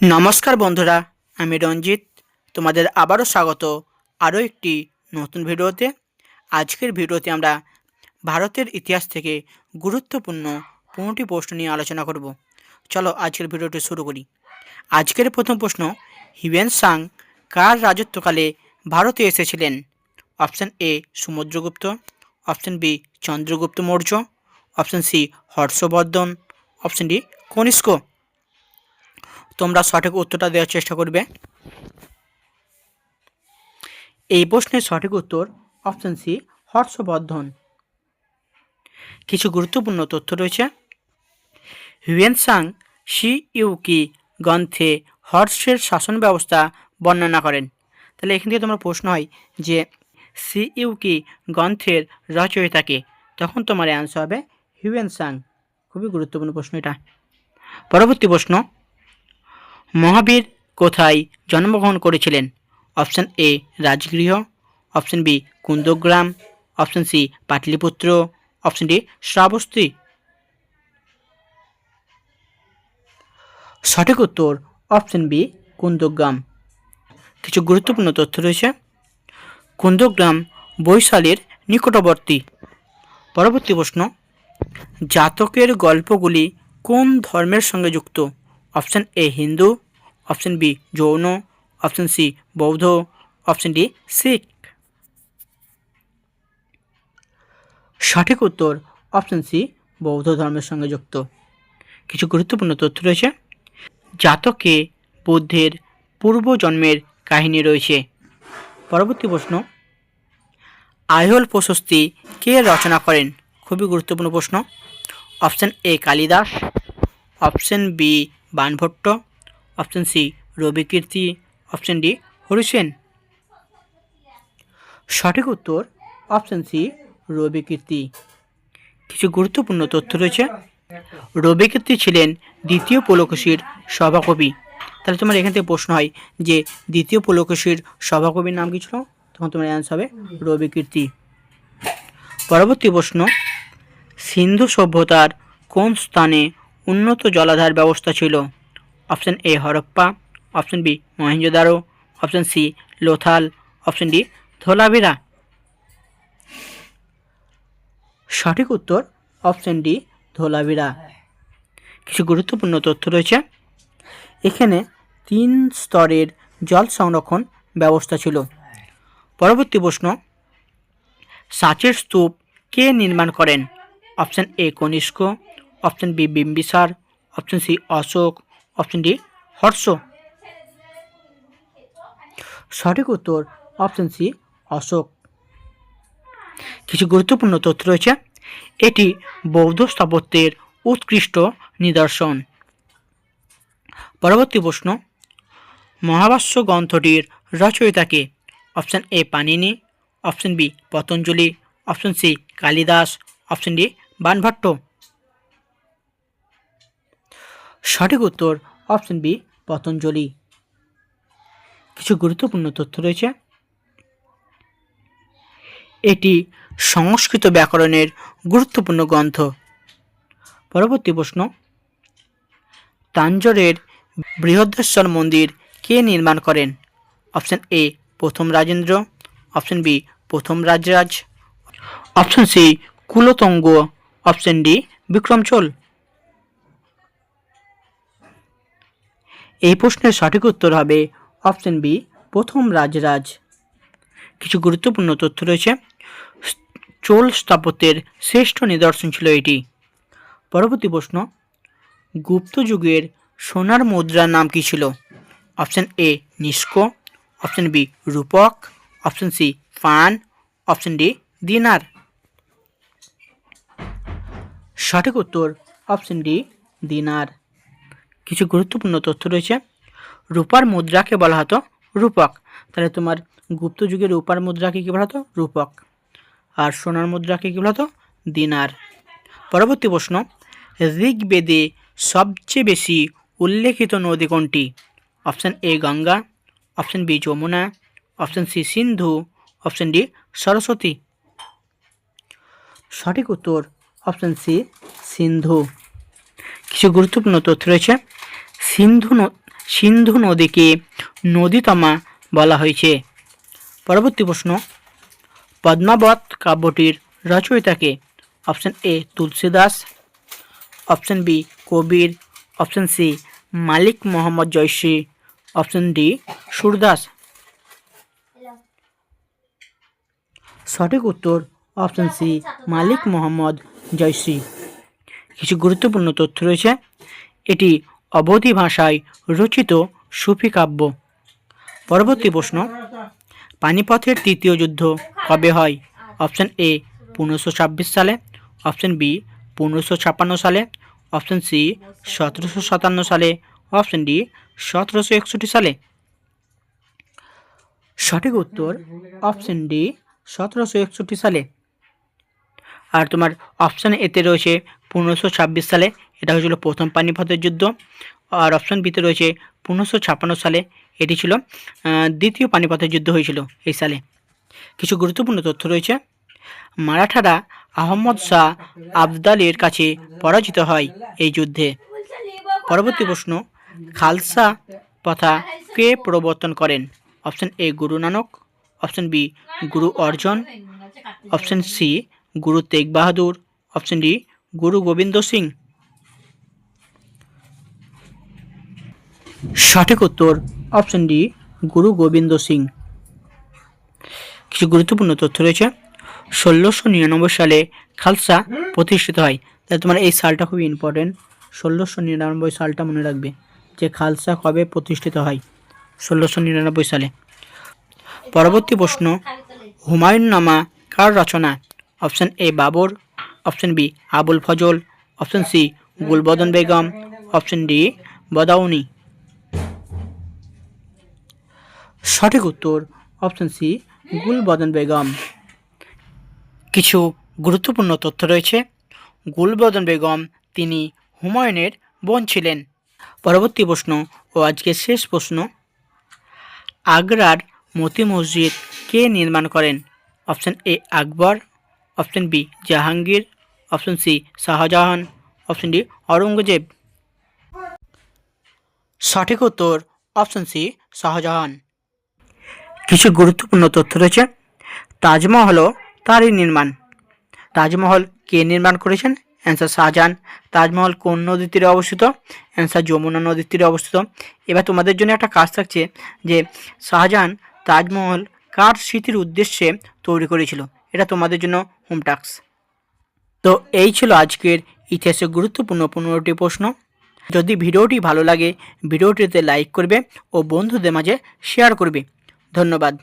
নমস্কার বন্ধুরা, আমি রঞ্জিত। তোমাদের আবারও স্বাগত আরও একটি নতুন ভিডিওতে। আজকের ভিডিওতে আমরা ভারতের ইতিহাস থেকে গুরুত্বপূর্ণ পনেরোটি প্রশ্ন নিয়ে আলোচনা করব। চলো আজকের ভিডিওটি শুরু করি। আজকের প্রথম প্রশ্ন, হিউয়েন সাং কার রাজত্বকালে ভারতে এসেছিলেন? Option A Samudragupta option B, Chandragupta Maurya. Option C, Harshavardhana. Option D, Kanishka. তোমরা সঠিক উত্তরটা দেওয়ার চেষ্টা করবে। এই প্রশ্নের সঠিক উত্তর অপশন সি হর্ষবর্ধন। কিছু গুরুত্বপূর্ণ তথ্য রয়েছে। হিউয়েন সাং সি ইউকি গ্রন্থে হর্ষের শাসন ব্যবস্থা বর্ণনা করেন। তাহলে এখান থেকে তোমার প্রশ্ন হয় যে সি ইউকি গ্রন্থের রচয়িতাকে? তখন তোমার অ্যান্সার হবে হিউয়েনসাং খুবই গুরুত্বপূর্ণ প্রশ্ন এটা। পরবর্তী প্রশ্ন মহাবীর কোথায় জন্মগ্রহণ করেছিলেন? Option A, Rajgriha. Option B, Kundagram. Option C, Pataliputra. Option D, Shravasti. সঠিক উত্তর, অপশান বি, কুন্দগ্রাম। কিছু গুরুত্বপূর্ণ তথ্য রয়েছে। কুন্দগ্রাম বৈশালীর নিকটবর্তী। পরবর্তী প্রশ্ন, জাতকের গল্পগুলি কোন ধর্মের সঙ্গে যুক্ত? Option A Hindu option B Jain option C Bauddha option D Sikh সঠিক উত্তর অপশান সি বৌদ্ধ ধর্মের সঙ্গে যুক্ত। কিছু গুরুত্বপূর্ণ তথ্য রয়েছে। জাতকে বুদ্ধের পূর্বজন্মের কাহিনী রয়েছে। পরবর্তী প্রশ্ন আয়হল প্রশস্তি কে রচনা করেন? খুবই গুরুত্বপূর্ণ প্রশ্ন। Option A Kalidas. Option B Banabhatta option C Ravikirti option D Harisena সঠিক উত্তর অপশান সি রবিকীর্তি কিছু গুরুত্বপূর্ণ তথ্য রয়েছে। রবিকীর্তি ছিলেন দ্বিতীয় পুলকেশীর সভাকবি। তাহলে তোমার এখান থেকে প্রশ্ন হয় যে দ্বিতীয় পুলকেশীর সভাকবির নাম কি ছিল? তখন তোমার অ্যান্সার হবে রবিকীর্তি পরবর্তী প্রশ্ন, সিন্ধু সভ্যতার কোন স্থানে উন্নত জলাধার ব্যবস্থা ছিল। Option A Harappa, option B Mohenjodaro option C Lothal, option D Dholavira. সঠিক উত্তর অপশান ডি ধোলাভিরা। কিছু গুরুত্বপূর্ণ তথ্য রয়েছে। এখানে তিন স্তরের জল সংরক্ষণ ব্যবস্থা ছিল। পরবর্তী প্রশ্ন, সাঁচের স্তূপ কে নির্মাণ করেন? Option A Kanishka option B Bimbisara, option C Ashoka, option D Harsha. সঠিক উত্তর অপশান সি অশোক। কিছু গুরুত্বপূর্ণ তথ্য রয়েছে। এটি বৌদ্ধ স্থাপত্যের উৎকৃষ্ট নিদর্শন। পরবর্তী প্রশ্ন, মহাভাষ্য গ্রন্থটির রচয়িতাকে option A Panini, option B Patanjali, option C Kalidas, option D Banabhatta. সঠিক উত্তর অপশন বি, পতঞ্জলি। কিছু গুরুত্বপূর্ণ তথ্য রয়েছে। এটি সংস্কৃত ব্যাকরণের গুরুত্বপূর্ণ গ্রন্থ। পরবর্তী প্রশ্ন, তাঞ্জোরের বৃহদেশ্বর মন্দির কে নির্মাণ করেন? অপশন এ, প্রথম রাজেন্দ্র। অপশন বি, প্রথম Rajaraja. Option C, Kulottunga. Option D Vikramachola এই প্রশ্নের সঠিক উত্তর হবে অপশন বি প্রথম রাজরাজ। কিছু গুরুত্বপূর্ণ তথ্য রয়েছে। চোল স্থাপত্যের শ্রেষ্ঠ নিদর্শন ছিল এটি। পরবর্তী প্রশ্ন, গুপ্ত যুগের সোনার মুদ্রার নাম কী ছিল? Option A Nishka. Option B Rupaka. Option C fun. Option D dinar. সঠিক উত্তর অপশন ডি দিনার। কিছু গুরুত্বপূর্ণ তথ্য রয়েছে। রূপার মুদ্রাকে বলা হতো রূপক। তাহলে তোমার গুপ্ত যুগের রূপার মুদ্রাকে কী বলা হতো? রূপক। আর সোনার মুদ্রাকে কী বলা হতো? দিনার। পরবর্তী প্রশ্ন, ঋগ্বেদে সবচেয়ে বেশি উল্লেখিত নদী কোনটি? Option A Ganga, option B Yamuna, option C Sindhu, option D Saraswati. সঠিক উত্তর অপশান সি সিন্ধু। কিছু গুরুত্বপূর্ণ তথ্য রয়েছে। সিন্ধু সিন্ধু নদীকে নদীতমা বলা হয়েছে। পরবর্তী প্রশ্ন, পদ্মাবত কাব্যটির রচয়িতাকে option A Tulsidas option B Kabir option C Malik Mohammad Jayasi option D Surdas. সঠিক উত্তর অপশন সি মালিক মোহাম্মদ জয়সী। কিছু গুরুত্বপূর্ণ তথ্য রয়েছে। এটি অবধি ভাষায় রচিত সুফি কাব্য। পরবর্তী প্রশ্ন, পানিপথের তৃতীয় যুদ্ধ কবে হয়? অপশন এ, পনেরোশো ছাব্বিশ সালে। অপশন বি, পনেরোশো ছাপ্পান্ন সালে। অপশন সি, সতেরোশো সাতান্ন সালে। অপশন ডি, সতেরোশো একষট্টি সালে। সঠিক উত্তর অপশন ডি, সতেরোশো একষট্টি সালে। আর তোমার অপশান এতে রয়েছে পনেরোশো ছাব্বিশ সালে। এটা হয়েছিল প্রথম পানিপথের যুদ্ধ। আর অপশান বিতে রয়েছে পনেরোশো ছাপ্পান্ন সালে এটি ছিল দ্বিতীয় পানিপথের যুদ্ধ হয়েছিল এই সালে। কিছু গুরুত্বপূর্ণ তথ্য রয়েছে। মারাঠারা আহমদ শাহ আবদালের কাছে পরাজিত হয় এই যুদ্ধে। পরবর্তী প্রশ্ন, খালসা প্রথা কে প্রবর্তন করেন? অপশন এ গুরু নানক অপশন বি গুরু অর্জন অপশন সি গুরু তেগ বাহাদুর অপশন ডি গুরু গোবিন্দ সিং। সঠিক উত্তর অপশন ডি গুরু গোবিন্দ সিং। কিছু গুরুত্বপূর্ণ তথ্য রয়েছে। ষোলোশো নিরানব্বই সালে খালসা প্রতিষ্ঠিত হয়। তাই তোমার এই সালটা খুবই ইম্পর্টেন্ট ষোলোশো নিরানব্বই সালটা মনে রাখবে যে খালসা কবে প্রতিষ্ঠিত হয়, ষোলোশো নিরানব্বই সালে। পরবর্তী প্রশ্ন হুমায়ুন নামা কার রচনা? Option A Babur. Option B Abul Fazl. Option C Gulbadan Begum. Option D Badauni. সঠিক উত্তর অপশন সি গুলবদন বেগম। কিছু গুরুত্বপূর্ণ তথ্য রয়েছে। গুলবদন বেগম, তিনি হুমায়ুনের বোন ছিলেন। পরবর্তী প্রশ্ন ও আজকের শেষ প্রশ্ন। আগ্রার মতি মসজিদ কে নির্মাণ করেন? Option A Akbar option B Jahangir option C Shahjahan option D Aurangzeb সঠিক উত্তর অপশন সি শাহজাহান। কিছু গুরুত্বপূর্ণ তথ্য রয়েছে। তাজমহলও তারই নির্মাণ। তাজমহল কে নির্মাণ করেছেন? অ্যান্সার শাহজাহান তাজমহল কোন নদীর তীরে অবস্থিত? অ্যান্সার যমুনা নদীর তীরে অবস্থিত। এবার তোমাদের জন্য একটা কাজ থাকছে যে শাহজাহান তাজমহল কার স্মৃতির উদ্দেশ্যে তৈরি করেছিল? এটা তোমাদের জন্য হোম টাস্ক তো এই ছিল আজকের ইতিহাসের গুরুত্বপূর্ণ পনেরোটি প্রশ্ন। যদি ভিডিওটি ভালো লাগে, ভিডিওটিতে লাইক করবে ও বন্ধুদের মাঝে শেয়ার করবে। ধন্যবাদ।